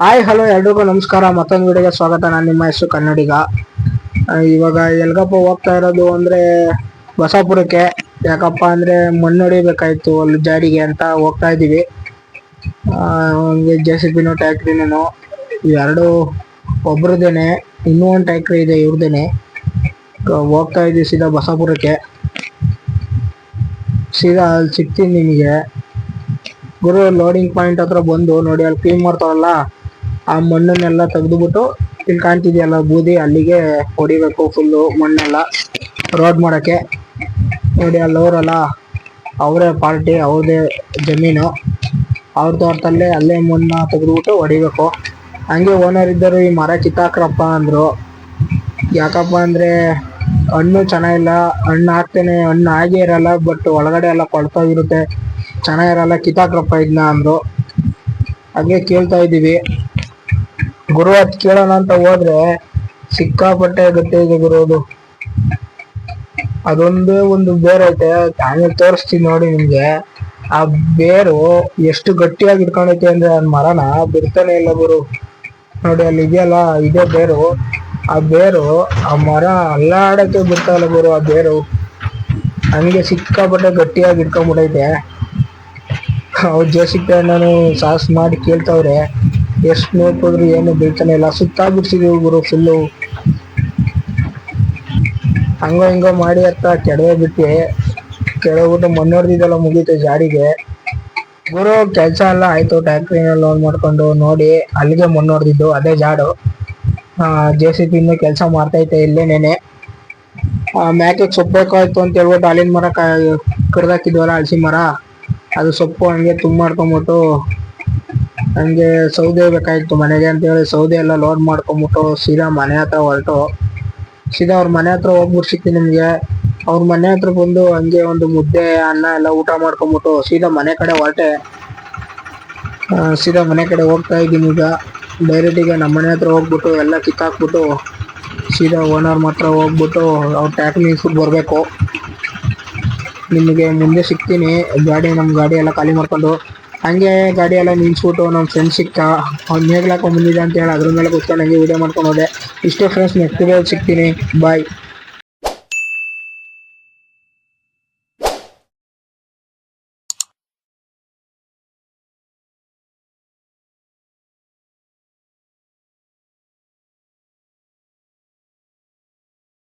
Hi, hello, ಎಲ್ರಿಗೂ ನಮಸ್ಕಾರ. ಮತ್ತೊಂದು ವಿಡಿಯೋಗೆ ಸ್ವಾಗತ. ನಾನು ನಿಮ್ಮ ಹೆಸರು ಕನ್ನಡಿಗ. ಇವಾಗ ಎಲ್ಗಪ್ಪ ಹೋಗ್ತಾ ಇರೋದು ಅಂದ್ರೆ ಬಸಾಪುರಕ್ಕೆ. ಯಾಕಪ್ಪ ಅಂದ್ರೆ ಮಣ್ಣು ಅಲ್ಲಿ ಜಾಡಿಗೆ ಅಂತ ಹೋಗ್ತಾ ಇದೀವಿ ಜೆ ಸಿ ಬಿನೋ ಟ್ಯಾಕ್ಟ್ರಿನೂ ಎರಡು ಒಬ್ರದೇನೆ, ಇನ್ನೂ ಒಂದು ಟ್ಯಾಕ್ಟ್ರಿ ಇದೆ ಇವ್ರದೇನೆ. ಹೋಗ್ತಾ ಇದ್ದೀವಿ ಸೀದಾ ಬಸಾಪುರಕ್ಕೆ. ಸೀದಾ ಅಲ್ಲಿ ಸಿಗ್ತೀನಿ ನಿಮಗೆ. ಗುರು ಲೋಡಿಂಗ್ ಪಾಯಿಂಟ್ ಹತ್ರ ಬಂದು ನೋಡಿ, ಅಲ್ಲಿ ಕ್ಲೀನ್ ಮಾಡ್ತಾರಲ್ಲ? ಆ ಮಣ್ಣನ್ನೆಲ್ಲ ತೆಗೆದುಬಿಟ್ಟು ಇಲ್ಲಿ ಕಾಣ್ತಿದೆಯಲ್ಲ ಬೂದಿ, ಅಲ್ಲಿಗೆ ಹೊಡಿಬೇಕು ಫುಲ್ಲು ಮಣ್ಣೆಲ್ಲ. ರೋಡ್ ಮಾಡೋಕ್ಕೆ. ನೋಡಿ, ಅಲ್ಲಿ ಅವರಲ್ಲ, ಅವರೇ ಪಾರ್ಟಿ ಅವ್ರದೇ ಜಮೀನು. ಅವ್ರ ತೋಟದಲ್ಲೇ ಅಲ್ಲೇ ಮಣ್ಣ ತೆಗೆದುಬಿಟ್ಟು ಹೊಡಿಬೇಕು. ಹಂಗೆ ಓನರ್ ಇದ್ದರು, ಈ ಮರ ಕಿತ್ತಾಕ್ರಪ್ಪ ಅಂದರು. ಯಾಕಪ್ಪ ಅಂದರೆ, ಹಣ್ಣು ಚೆನ್ನಾಗಿಲ್ಲ, ಹಣ್ಣು ಹಾಕ್ತೇನೆ, ಹಣ್ಣು ಆಗೇ ಇರಲ್ಲ ಬಟ್ ಒಳಗಡೆ ಎಲ್ಲ ಕೊಳ್ತಾಗಿರುತ್ತೆ ಚೆನ್ನಾಗಿರಲ್ಲ, ಕಿತ್ತಾಕ್ರಪ್ಪ ಇದನ್ನ ಅಂದರು. ಹಂಗೆ ಕೇಳ್ತಾ ಇದೀವಿ ಗುರು ಅದ್ ಕೇಳೋಣ ಅಂತ ಹೋದ್ರೆ ಸಿಕ್ಕಾಪಟ್ಟೆ ಗಟ್ಟಿ ಇದೆ ಗುರು ಅದು ಅದೊಂದೇ ಒಂದು ಬೇರ್ ಐತೆ ಆಮೇಲೆ ತೋರಿಸ್ತೀನಿ ನೋಡಿ ನಿಮ್ಗೆ. ಆ ಬೇರು ಎಷ್ಟು ಗಟ್ಟಿಯಾಗಿ ಇಟ್ಕೊಂಡೈತೆ ಅಂದ್ರೆ ಆ ಮರನ ಬಿಡ್ತಾನೆ ಇಲ್ಲ ಗುರು. ನೋಡಿ ಅಲ್ಲಿ ಇದೆಯಲ್ಲ, ಇದೇ ಬೇರು. ಆ ಬೇರು, ಆ ಮರ ಅಲ್ಲಾಡಕ್ಕೆ ಬಿಡ್ತಾ ಇಲ್ಲ ಗುರು ಆ ಬೇರು. ಹಂಗೆ ಸಿಕ್ಕಾಪಟ್ಟೆ ಗಟ್ಟಿಯಾಗಿ ಇಟ್ಕೊಂಡ್ಬಿಟ್ಟೈತೆ. ಅವ್ರು ಜೋಸಿಕ್ಕ ನಾನು ಸಾಸ್ ಮಾಡಿ ಕೇಳ್ತಾವ್ರೆ. ಎಷ್ಟು ನೋಡ್ಕೊಂಡ್ರು ಏನು ಬೀಳ್ತಾನೆ ಇಲ್ಲ. ಸುತ್ತ ಬಿಡ್ಸಿದೀವಿ ಗುರು ಫುಲ್ಲು ಹಂಗೋ ಹಿಂಗೋ ಮಾಡಿ ಅಂತ ಕೆಡವೆ ಬಿಟ್ಟೆ ಕೆಡವಿಬಿಟ್ಟು ಬಿಟ್ಟು ಹೊಡೆದಿದ್ದೆಲ್ಲ ಮುಗೀತು ಜಾಡಿಗೆ. ಗುರು, ಕೆಲಸ ಎಲ್ಲ ಆಯ್ತು ಟ್ಯಾಕ್ಟ್ರಿನ ಲೋನ್ ಮಾಡ್ಕೊಂಡು ನೋಡಿ ಅಲ್ಲಿಗೆ ಮೊನ್ನೋರ್ದಿದ್ದು ಅದೇ ಜಾಡು. ಜೆ ಸಿ ಪಿ ಇನ್ನೂ ಕೆಲಸ ಮಾಡ್ತೈತೆ ಇಲ್ಲೇನೇನೆ ನೆನೆ. ಸೊಪ್ಪು ಬೇಕಾಯ್ತು ಅಂತ ಹೇಳ್ಬಿಟ್ಟು ಅಲ್ಲಿನ ಮರ ಕಡ್ದಾಕಿದ್ವಲ್ಲ ಹಲಸಿ ಮರ. ಅದು ಸೊಪ್ಪು ಹಂಗೆ ತುಂಬ ಮಾಡ್ಕೊಂಬಿಟ್ಟು ಹಂಗೆ ಸೌದೆ ಬೇಕಾಗಿತ್ತು ಮನೆಗೆ ಅಂತ ಹೇಳಿ ಸೌದೆ ಎಲ್ಲ ಲೋಡ್ ಮಾಡ್ಕೊಂಬಿಟ್ಟು ಸೀದಾ ಮನೆ ಹತ್ರ ಹೊರಟು. ಸೀದಾ ಅವ್ರ ಮನೆ ಹತ್ರ ಹೋಗ್ಬಿಟ್ಟು ನಿಮ್ಗೆ. ಅವ್ರ ಮನೆ ಹತ್ರ ಬಂದು ಹಂಗೆ ಒಂದು ಮುದ್ದೆ, ಅನ್ನ ಎಲ್ಲ ಊಟ ಮಾಡ್ಕೊಂಬಿಟ್ಟು ಸೀದಾ ಮನೆ ಕಡೆ ಹೊರಟೆ. ಸೀದಾ ಮನೆ ಕಡೆ ಹೋಗ್ತಾ ಇದ್ದೀನಿ ಈಗ. ಡೈರೆಕ್ಟ್ ಈಗ ನಮ್ಮ ಮನೆ ಹತ್ರ ಹೋಗ್ಬಿಟ್ಟು ಎಲ್ಲ ಕಿತ್ತಾಕ್ಬಿಟ್ಟು ಸೀದಾ ಓನರ್ ಮಾತ್ರ ಹೋಗ್ಬಿಟ್ಟು ಅವ್ರ ಟ್ಯಾಕ್ಲಿ ನಿಲ್ಸ್ಬಿಟ್ಟು ಬರಬೇಕು. ನಿಮಗೆ ಮುಂದೆ ಸಿಗ್ತೀನಿ. ಗಾಡಿ ನಮ್ಮ ಗಾಡಿ ಎಲ್ಲ ಖಾಲಿ ಮಾಡ್ಕೊಂಡು. ಹಂಗೆ ಗಾಡಿ ಎಲ್ಲ ನಿಲ್ಸ್ಬಿಟ್ಟು ನಮ್ಮ ಫ್ರೆಂಡ್ ಸಿಕ್ಕ. ಅವ್ನು ನೇಗ್ಲಾಕೊಂಡ್ ಬಂದಿದ್ದೆ ಅಂತ ಹೇಳಿ ಅದ್ರ ಮೇಲೆ ಕೂತ್ಕೊಂಡು ಹಂಗೆ ವಿಡಿಯೋ ಮಾಡ್ಕೊಂಡು ಹೋದೆ. ಇಷ್ಟೇ ಫ್ರೆಂಡ್ಸ್ ನೆಕ್ಸ್ಟ್ ವೀಡಿಯೋ ಸಿಗ್ತೀನಿ. ಬಾಯ್